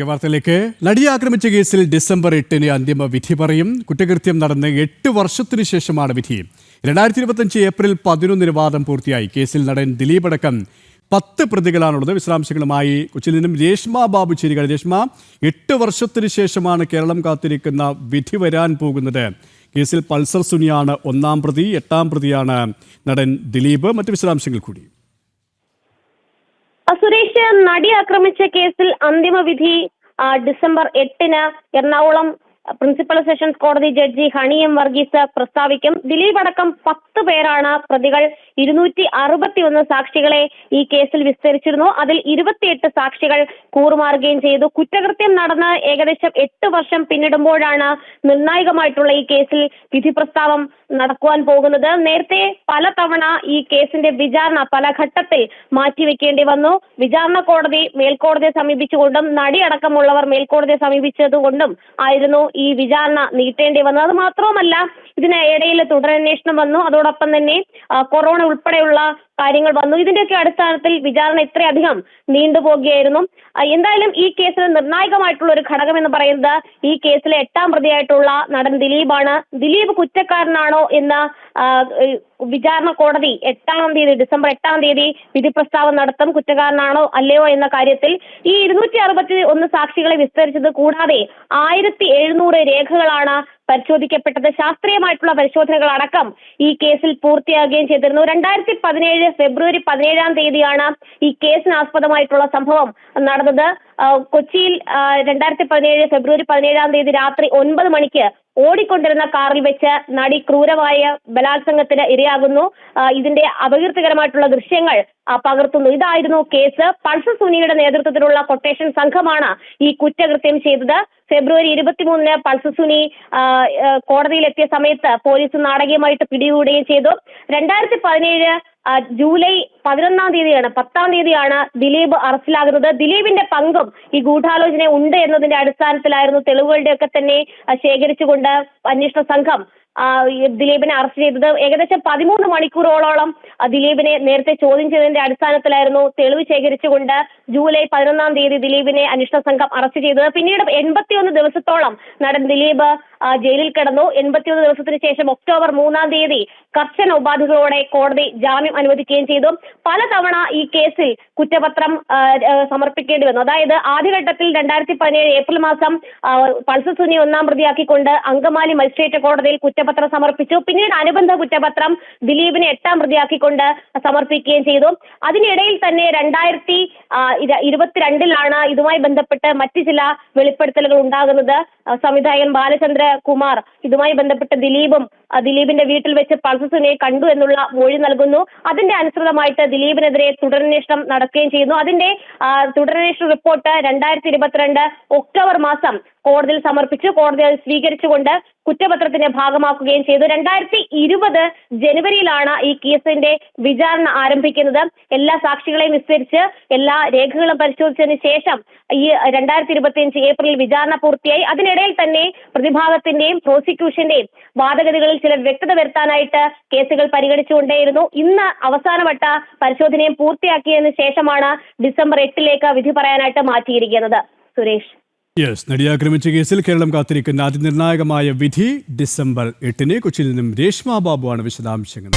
വാർത്തയിലേക്ക്. നടിയെ ആക്രമിച്ച കേസിൽ ഡിസംബർ എട്ടിന് അന്തിമ വിധി പറയും. കുറ്റകൃത്യം നടന്ന് എട്ട് വർഷത്തിനു ശേഷമാണ് വിധി. രണ്ടായിരത്തി ഇരുപത്തഞ്ച് ഏപ്രിൽ പതിനൊന്നിന് വാദം പൂർത്തിയായി. കേസിൽ നടൻ ദിലീപ് അടക്കം പത്ത് പ്രതികളാണുള്ളത്. വിശദാംശങ്ങളുമായി കൊച്ചിയിൽ നിന്നും രേഷ്മ ബാബു ചേരുക രേഷ്മ എട്ട് വർഷത്തിനു ശേഷമാണ് കേരളം കാത്തിരിക്കുന്ന വിധി വരാൻ പോകുന്നത്. കേസിൽ പൾസർ സുനിയാണ് ഒന്നാം പ്രതി എട്ടാം പ്രതിയാണ് നടൻ ദിലീപ്. മറ്റു വിശദാംശങ്ങൾ കൂടി. നടി ആക്രമിച്ച കേസിൽ അന്തിമ വിധി ഡിസംബർ എട്ടിന് എറണാകുളം പ്രിൻസിപ്പൽ സെഷൻസ് കോടതി ജഡ്ജി ഹണി എം വർഗീസ് പ്രസ്താവിക്കും. ദിലീപ് അടക്കം പത്ത് പേരാണ് പ്രതികൾ. ഇരുന്നൂറ്റി അറുപത്തിയൊന്ന് സാക്ഷികളെ ഈ കേസിൽ വിസ്തരിച്ചിരുന്നു. അതിൽ ഇരുപത്തിയെട്ട് സാക്ഷികൾ കൂറുമാറുകയും ചെയ്തു. കുറ്റകൃത്യം നടന്ന് ഏകദേശം എട്ട് വർഷം പിന്നിടുമ്പോഴാണ് നിർണായകമായിട്ടുള്ള ഈ കേസിൽ വിധി പ്രസ്താവം നടക്കുവാൻ പോകുന്നത്. നേരത്തെ പലതവണ ഈ കേസിന്റെ വിചാരണ പല ഘട്ടത്തിൽ മാറ്റിവെക്കേണ്ടി വന്നു. വിചാരണ കോടതി മേൽക്കോടതിയെ സമീപിച്ചുകൊണ്ടും നടി അടക്കമുള്ളവർ മേൽക്കോടതിയെ സമീപിച്ചതുകൊണ്ടും ആയിരുന്നു ഈ വിചാരണ നീട്ടേണ്ടി വന്നത്. അത് മാത്രവുമല്ല ഇതിന് ഇടയിൽ തുടരന്വേഷണം വന്നു. അതോടൊപ്പം തന്നെ കൊറോണ ഉൾപ്പെടെയുള്ള കാര്യങ്ങൾ വന്നു. ഇതിന്റെയൊക്കെ അടിസ്ഥാനത്തിൽ വിചാരണ ഇത്രയധികം നീണ്ടുപോകുകയായിരുന്നു. എന്തായാലും ഈ കേസിൽ നിർണായകമായിട്ടുള്ള ഒരു ഘടകം എന്ന് പറയുന്നത് ഈ കേസിലെ എട്ടാം പ്രതിയായിട്ടുള്ള നടൻ ദിലീപാണ്. ദിലീപ് കുറ്റക്കാരനാണോ എന്ന വിചാരണ കോടതി എട്ടാം തീയതി ഡിസംബർ എട്ടാം തീയതി വിധി പ്രസ്താവം നടത്തും. കുറ്റക്കാരനാണോ അല്ലയോ എന്ന കാര്യത്തിൽ ഈ ഇരുന്നൂറ്റി അറുപത്തി ഒന്ന് സാക്ഷികളെ വിസ്തരിച്ചത് കൂടാതെ ആയിരത്തി എഴുന്നൂറ് രേഖകളാണ് പരിശോധിക്കപ്പെട്ടത് ശാസ്ത്രീയമായിട്ടുള്ള പരിശോധനകൾ അടക്കം ഈ കേസിൽ പൂർത്തിയാകുകയും ചെയ്തിരുന്നു. രണ്ടായിരത്തി പതിനേഴ് ഫെബ്രുവരി പതിനേഴാം തീയതിയാണ് ഈ കേസിന് ആസ്പദമായിട്ടുള്ള സംഭവം നടന്നത്. കൊച്ചിയിൽ രണ്ടായിരത്തി പതിനേഴ് ഫെബ്രുവരി പതിനേഴാം തീയതി രാത്രി ഒൻപത് മണിക്ക് ഓടിക്കൊണ്ടിരുന്ന കാറിൽ വെച്ച് നടി ക്രൂരമായ ബലാത്സംഗത്തിന് ഇരയാകുന്നു. ഇതിന്റെ അപകീർത്തികരമായിട്ടുള്ള ദൃശ്യങ്ങൾ പകർത്തുന്നു. ഇതായിരുന്നു കേസ്. പൾസ് സുനിയുടെ നേതൃത്വത്തിലുള്ള കൊട്ടേഷൻ സംഘമാണ് ഈ കുറ്റകൃത്യം ചെയ്തത്. ഫെബ്രുവരി ഇരുപത്തിമൂന്നിന് പൾസ് സുനി കോടതിയിലെത്തിയ സമയത്ത് പോലീസ് നാടകീയമായിട്ട് പിടികൂടുകയും ചെയ്തു. രണ്ടായിരത്തി പതിനേഴ് ജൂലൈ പതിനൊന്നാം തീയതിയാണ് പത്താം തീയതിയാണ് ദിലീപ് അറസ്റ്റിലാകുന്നത്. ദിലീപിന്റെ പങ്കും ഈ ഗൂഢാലോചന ഉണ്ട് എന്നതിന്റെ അടിസ്ഥാനത്തിലായിരുന്നു തെളിവുകളുടെയൊക്കെ തന്നെ ശേഖരിച്ചുകൊണ്ട് അന്വേഷണ സംഘം ദിലീപിനെ അറസ്റ്റ് ചെയ്തത് ഏകദേശം പതിമൂന്ന് മണിക്കൂറോളം ദിലീപിനെ നേരത്തെ ചോദ്യം ചെയ്തതിന്റെ അടിസ്ഥാനത്തിലായിരുന്നു തെളിവ് ശേഖരിച്ചുകൊണ്ട് ജൂലൈ പതിനൊന്നാം തീയതി ദിലീപിനെ അന്വേഷണ സംഘം അറസ്റ്റ് ചെയ്തത്. പിന്നീട് എൺപത്തിയൊന്ന് ദിവസത്തോളം നടൻ ദിലീപ് ജയിലിൽ കിടന്നു. എൺപത്തിയൊന്ന് ദിവസത്തിന് ശേഷം ഒക്ടോബർ മൂന്നാം തീയതി കർശന ഉപാധികളോടെ കോടതി ജാമ്യം അനുവദിക്കുകയും ചെയ്തു. പലതവണ ഈ കേസിൽ കുറ്റപത്രം സമർപ്പിക്കേണ്ടി വന്നു. അതായത് ആദ്യഘട്ടത്തിൽ രണ്ടായിരത്തി പതിനേഴ് ഏപ്രിൽ മാസം പൾസസുനി ഒന്നാം പ്രതിയാക്കിക്കൊണ്ട് അങ്കമാലി മജിസ്ട്രേറ്റ് കോടതിയിൽ കുറ്റപത്രം സമർപ്പിച്ചു. പിന്നീട് അനുബന്ധ കുറ്റപത്രം ദിലീപിനെ എട്ടാം പ്രതിയാക്കിക്കൊണ്ട് സമർപ്പിക്കുകയും ചെയ്തു. അതിനിടയിൽ തന്നെ രണ്ടായിരത്തി ഇരുപത്തിരണ്ടിലാണ് ഇതുമായി ബന്ധപ്പെട്ട് മറ്റ് ചില വെളിപ്പെടുത്തലുകൾ ഉണ്ടാകുന്നത്. സംവിധായകൻ ബാലചന്ദ്ര കുമാർ ഇതുമായി ബന്ധപ്പെട്ട് ദിലീപും ദിലീപിന്റെ വീട്ടിൽ വെച്ച് പൾസസിനെ കണ്ടു എന്നുള്ള മൊഴി നൽകുന്നു. അതിന്റെ അനുസൃതമായിട്ട് ദിലീപിനെതിരെ തുടരന്വേഷണം നടക്കുകയും ചെയ്യുന്നു. അതിന്റെ തുടരന്വേഷണ റിപ്പോർട്ട് രണ്ടായിരത്തി ഇരുപത്തിരണ്ട് ഒക്ടോബർ മാസം കോടതിയിൽ സമർപ്പിച്ചു. കോടതി അത് സ്വീകരിച്ചുകൊണ്ട് കുറ്റപത്രത്തിന്റെ ഭാഗമാക്കുകയും ചെയ്തു. രണ്ടായിരത്തി ഇരുപത് ജനുവരിയിലാണ് ഈ കേസിന്റെ വിചാരണ ആരംഭിക്കുന്നത്. എല്ലാ സാക്ഷികളെയും വിസ്തരിച്ച് എല്ലാ രേഖകളും പരിശോധിച്ചതിന് ശേഷം ഈ രണ്ടായിരത്തി ഇരുപത്തിയഞ്ച് ഏപ്രിൽ വിചാരണ പൂർത്തിയായി. അതിനിടയിൽ തന്നെ പ്രതിഭാഗത്തിന്റെയും പ്രോസിക്യൂഷന്റെയും വാദഗതികളിൽ ചില വ്യക്തത വരുത്താനായിട്ട് കേസുകൾ പരിഗണിച്ചുകൊണ്ടേയിരുന്നു. ഇന്ന് അവസാനവട്ട പരിശോധനയും പൂർത്തിയാക്കിയതിനു ശേഷമാണ് ഡിസംബർ എട്ടിലേക്ക് വിധി പറയാനായിട്ട് മാറ്റിയിരിക്കുന്നത്. സുരേഷ്. യെസ് നടിയെ ആക്രമിച്ച കേസിൽ കേരളം കാത്തിരിക്കുന്ന അതിനിർണായകമായ വിധി ഡിസംബർ എട്ടിന് കൊച്ചിയിൽ നിന്നും രേഷ്മ ബാബുവാണ് വിശദാംശങ്ങൾ.